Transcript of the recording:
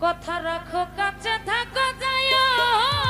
কথা রাখো কাছে থাকো যায়